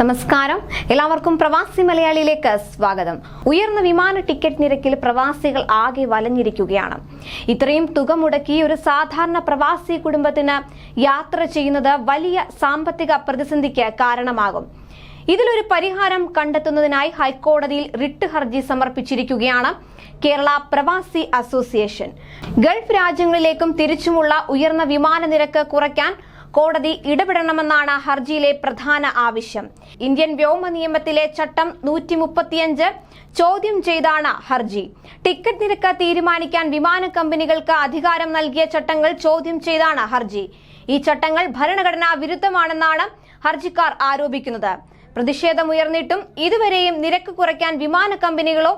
നമസ്കാരം. എല്ലാവർക്കും പ്രവാസി മലയാളിയിലേക്ക് സ്വാഗതം. ഉയർന്ന വിമാന ടിക്കറ്റ് നിരക്കിൽ പ്രവാസികൾ ആകെ വലഞ്ഞിരിക്കുകയാണ്. ഇത്രയും തുക മുടക്കി ഒരു സാധാരണ പ്രവാസി കുടുംബത്തിന് യാത്ര ചെയ്യുന്നത് വലിയ സാമ്പത്തിക പ്രതിസന്ധിക്ക് കാരണമാകും. ഇതിലൊരു പരിഹാരം കണ്ടെത്തുന്നതിനായി ഹൈക്കോടതിയിൽ റിട്ട് ഹർജി സമർപ്പിച്ചിരിക്കുകയാണ് കേരള പ്രവാസി അസോസിയേഷൻ. ഗൾഫ് രാജ്യങ്ങളിലേക്കും തിരിച്ചുമുള്ള ഉയർന്ന വിമാന നിരക്ക് കുറയ്ക്കാൻ കോടതി ഇടപെടണമെന്നാണ് ഹർജിയിലെ പ്രധാന ആവശ്യം. ഇന്ത്യൻ വ്യോമ നിയമത്തിലെ ചട്ടം നൂറ്റി മുപ്പത്തിയഞ്ച് ചോദ്യം ചെയ്താണ് ഹർജി. ടിക്കറ്റ് നിരക്ക് തീരുമാനിക്കാൻ വിമാന കമ്പനികൾക്ക് അധികാരം നൽകിയ ചട്ടങ്ങൾ ചോദ്യം ചെയ്താണ് ഹർജി. ഈ ചട്ടങ്ങൾ ഭരണഘടനാ വിരുദ്ധമാണെന്നാണ് ഹർജിക്കാർ ആരോപിക്കുന്നത്. പ്രതിഷേധമുയർന്നിട്ടും ഇതുവരെയും നിരക്ക് കുറയ്ക്കാൻ വിമാന കമ്പനികളോ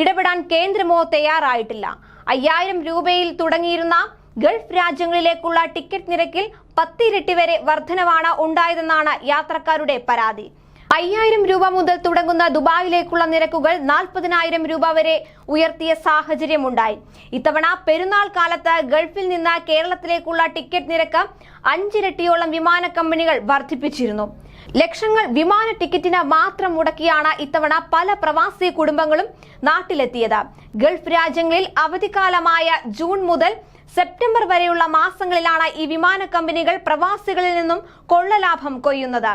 ഇടപെടാൻ കേന്ദ്രമോ തയ്യാറായിട്ടില്ല. അയ്യായിരം രൂപയിൽ തുടങ്ങിയിരുന്ന ഗൾഫ് രാജ്യങ്ങളിലേക്കുള്ള ടിക്കറ്റ് നിരക്കിൽ പത്തിരട്ടി വരെ വർധനവാണ് ഉണ്ടായതെന്നാണ് യാത്രക്കാരുടെ പരാതി. അയ്യായിരം രൂപ മുതൽ തുടങ്ങുന്ന ദുബായിലേക്കുള്ള നിരക്കുകൾ നാൽപ്പതിനായിരം രൂപ വരെ ഉയർത്തിയ സാഹചര്യമുണ്ടായി. ഇത്തവണ പെരുന്നാൾ കാലത്ത് ഗൾഫിൽ നിന്ന് കേരളത്തിലേക്കുള്ള ടിക്കറ്റ് നിരക്ക് അഞ്ചിരട്ടിയോളം വിമാന കമ്പനികൾ വർദ്ധിപ്പിച്ചിരുന്നു. ലക്ഷങ്ങൾ വിമാന ടിക്കറ്റിന് മാത്രം മുടക്കിയാണ് ഇത്തവണ പല പ്രവാസി കുടുംബങ്ങളും നാട്ടിലെത്തിയത്. ഗൾഫ് രാജ്യങ്ങളിൽ അവധിക്കാലമായ ജൂൺ മുതൽ സെപ്റ്റംബർ വരെയുള്ള മാസങ്ങളിലാണ് ഈ വിമാന കമ്പനികൾ പ്രവാസികളിൽ നിന്നും കൊള്ളലാഭം കൊയ്യുന്നത്.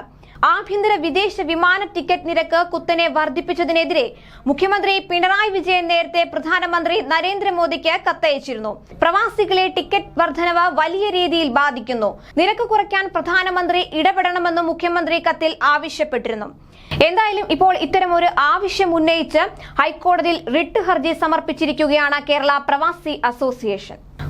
ആഭ്യന്തര വിദേശ വിമാന ടിക്കറ്റ് നിരക്ക് കുത്തനെ വർദ്ധിപ്പിച്ചതിനെതിരെ മുഖ്യമന്ത്രി പിണറായി വിജയൻ നേരത്തെ പ്രധാനമന്ത്രി നരേന്ദ്രമോദിക്ക് കത്തയച്ചിരുന്നു. പ്രവാസികളെ ടിക്കറ്റ് വർധനവ് വലിയ രീതിയിൽ ബാധിക്കുന്നു. നിരക്ക് കുറയ്ക്കാൻ പ്രധാനമന്ത്രി ഇടപെടണമെന്ന് മുഖ്യമന്ത്രി കത്തിൽ ആവശ്യപ്പെട്ടിരുന്നു. എന്തായാലും ഇപ്പോൾ ഇത്തരമൊരു ആവശ്യം ഉന്നയിച്ച് ഹൈക്കോടതിയിൽ റിട്ട് ഹർജി സമർപ്പിച്ചിരിക്കുകയാണ് കേരള പ്രവാസി അസോസിയേഷൻ.